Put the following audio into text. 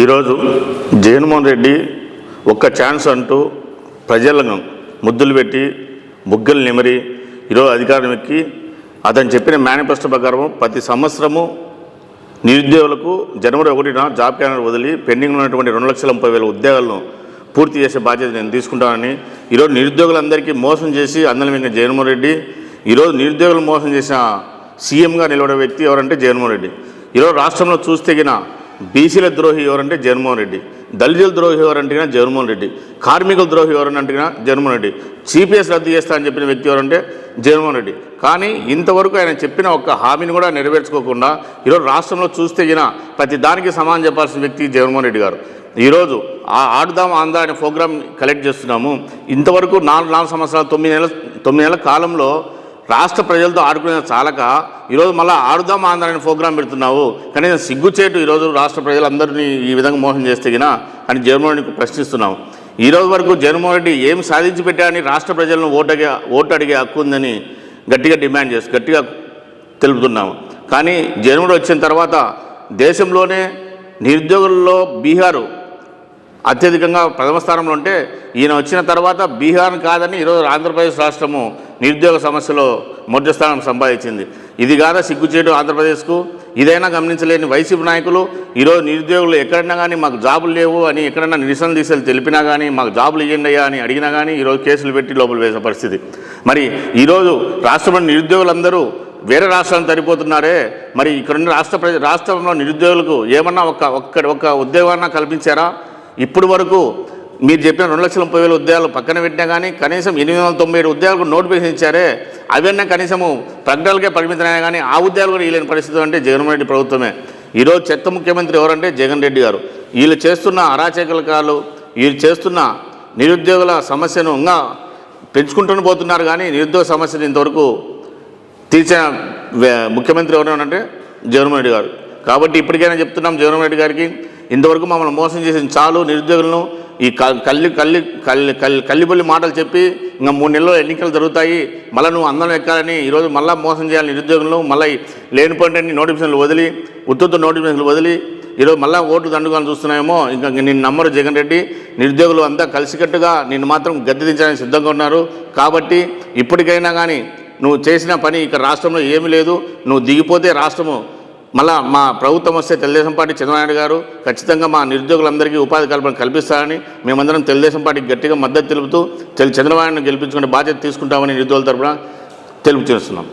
ఈరోజు జగన్మోహన్ రెడ్డి ఒక్క ఛాన్స్ అంటూ ప్రజలను ముద్దులు పెట్టి బుగ్గలు నిమరి ఈరోజు అధికారం ఎక్కి అతను చెప్పిన మేనిఫెస్టో ప్రకారం ప్రతి సంవత్సరము నిరుద్యోగులకు జనవరి ఒకటిన జాబ్ క్యాలెండర్ వదిలి పెండింగ్ ఉన్నటువంటి రెండు లక్షల ముప్పై వేల ఉద్యోగాలను పూర్తి చేసే బాధ్యత నేను తీసుకుంటానని ఈరోజు నిరుద్యోగులందరికీ మోసం చేసి అందరం ఇంకా జగన్మోహన్ రెడ్డి ఈరోజు నిరుద్యోగులు మోసం చేసిన సీఎంగా నిలబడే వ్యక్తి ఎవరంటే జగన్మోహన్ రెడ్డి. ఈరోజు రాష్ట్రంలో చూస్తే గిన బీసీల ద్రోహి ఎవరంటే జగన్మోహన్ రెడ్డి దళితుల ద్రోహి ఎవరంటేనా జగన్మోహన్ రెడ్డి కార్మికుల ద్రోహి ఎవరంటే జగన్మోహన్ రెడ్డి సిపిఎస్ రద్దు చేస్తా అని చెప్పిన వ్యక్తి ఎవరంటే జగన్మోహన్ రెడ్డి. కానీ ఇంతవరకు ఆయన చెప్పిన ఒక్క హామీని కూడా నెరవేర్చుకోకుండా ఈరోజు రాష్ట్రంలో చూస్తే గిన ప్రతి దానికి సమానం చెప్పాల్సిన వ్యక్తి జగన్మోహన్ రెడ్డి గారు. ఈరోజు ఆ ఆడుదాం అందా అనే ప్రోగ్రామ్ కలెక్ట్ చేస్తున్నాము. ఇంతవరకు నాలుగు నాలుగు సంవత్సరాలు తొమ్మిది నెలల తొమ్మిది నెలల కాలంలో రాష్ట్ర ప్రజలతో ఆడుకునే చాలక ఈరోజు మళ్ళీ ఆడుదాం ఆంధ్ర అనే ప్రోగ్రాం పెడుతున్నావు. కనీసం సిగ్గుచేటు ఈరోజు రాష్ట్ర ప్రజలందరినీ ఈ విధంగా మోసం చేస్తే గినా అని జగన్మోహన్ రెడ్డికి ప్రశ్నిస్తున్నాము ఈ రోజు వరకు జగన్మోహన్ రెడ్డి ఏం సాధించి పెట్టాడని రాష్ట్ర ప్రజలను ఓటగే ఓటు అడిగే హక్కు ఉందని గట్టిగా డిమాండ్ చేసి గట్టిగా తెలుపుతున్నాము కానీ జగన్మోహన్ వచ్చిన తర్వాత దేశంలోనే నిరుద్యోగుల్లో బీహారు అత్యధికంగా ప్రథమ స్థానంలో ఉంటే ఈయన వచ్చిన తర్వాత బీహార్ కాదని ఈరోజు ఆంధ్రప్రదేశ్ రాష్ట్రము నిరుద్యోగ సమస్యలో మొదటి స్థానం సంపాదించింది. ఇది కాదా సిగ్గుచేటు ఆంధ్రప్రదేశ్కు. ఇదైనా గమనించలేని వైసీపీ నాయకులు ఈరోజు నిరుద్యోగులు ఎక్కడైనా కానీ మాకు జాబులు లేవు అని ఎక్కడైనా నిరసన తీసేది తెలిపినా కానీ మాకు జాబులు ఇవ్వండి అయ్యా అని అడిగినా కానీ ఈరోజు కేసులు పెట్టి లోపల వేసే పరిస్థితి. మరి ఈరోజు రాష్ట్రంలో నిరుద్యోగులందరూ వేరే రాష్ట్రాలను తరిపోతున్నారే. మరి ఇక్కడున్న రాష్ట్ర ప్రజ రాష్ట్రంలో నిరుద్యోగులకు ఏమన్నా ఒక ఒక్క ఒక్క ఉద్యోగాన్న కల్పించారా? ఇప్పుడు వరకు మీరు చెప్పిన రెండు లక్షల ముప్పై వేల ఉద్యోగాలు పక్కన పెట్టినా కానీ కనీసం ఎనిమిది వందల తొంభై ఏడు ఉద్యోగాలకు నోటిఫికేషన్ ఇచ్చారే. అవన్నీ కనీసము ప్రకటనలకే పరిమితమైనా కానీ ఆ ఉద్యోగాలు కూడా ఇవ్వలేని పరిస్థితి అంటే జగన్మోహన్ రెడ్డి ప్రభుత్వమే. ఈరోజు చెత్త ముఖ్యమంత్రి ఎవరంటే జగన్ రెడ్డి గారు. వీళ్ళు చేస్తున్న అరాచకలకాలు వీళ్ళు చేస్తున్న నిరుద్యోగుల సమస్యను ఇంకా పెంచుకుంటూనే పోతున్నారు కానీ నిరుద్యోగ సమస్యను ఇంతవరకు తీర్చిన ముఖ్యమంత్రి ఎవరైనా అంటే జగన్మోహన్ రెడ్డి గారు. కాబట్టి ఇప్పటికైనా చెప్తున్నాం జగన్మోహన్ రెడ్డి గారికి ఇంతవరకు మమ్మల్ని మోసం చేసిన చాలు నిరుద్యోగులను ఈ కల్లి కల్లి కల్లి కల్లి కల్లిబొల్లి మాటలు చెప్పి ఇంకా మూడు నెలల్లో ఎన్నికలు జరుగుతాయి. మళ్ళీ నువ్వు అందరం ఎక్కాలని ఈరోజు మళ్ళీ మోసం చేయాలి నిరుద్యోగులను. మళ్ళీ లేని పంటని నోటిఫికేషన్లు వదిలి ఉత్తుత్తు నోటిఫికేషన్లు వదిలి ఈరోజు మళ్ళీ ఓట్లు దండుకొని చూస్తున్నాయేమో ఇంకా నిన్ను నమ్మరు జగన్ రెడ్డి. నిరుద్యోగులు అంతా కలిసికట్టుగా నిన్ను మాత్రం గద్దె దించడానికి సిద్ధంగా ఉన్నారు. కాబట్టి ఇప్పటికైనా కానీ నువ్వు చేసిన పని ఇక రాష్ట్రంలో ఏమీ లేదు. నువ్వు దిగిపోతే రాష్ట్రము మళ్ళా మా ప్రభుత్వం వస్తే తెలుగుదేశం పార్టీ చంద్రబాబు గారు ఖచ్చితంగా మా నిరుద్యోగులందరికీ ఉపాధి కల్పన కల్పిస్తారని మేమందరం తెలుగుదేశం పార్టీకి గట్టిగా మద్దతు తెలుపుతూ తెలు- చంద్రబాబు గెలిపించుకునే బాధ్యత తీసుకుంటామని నిరుద్యోగుల తరపున తెలుపు చేస్తున్నాం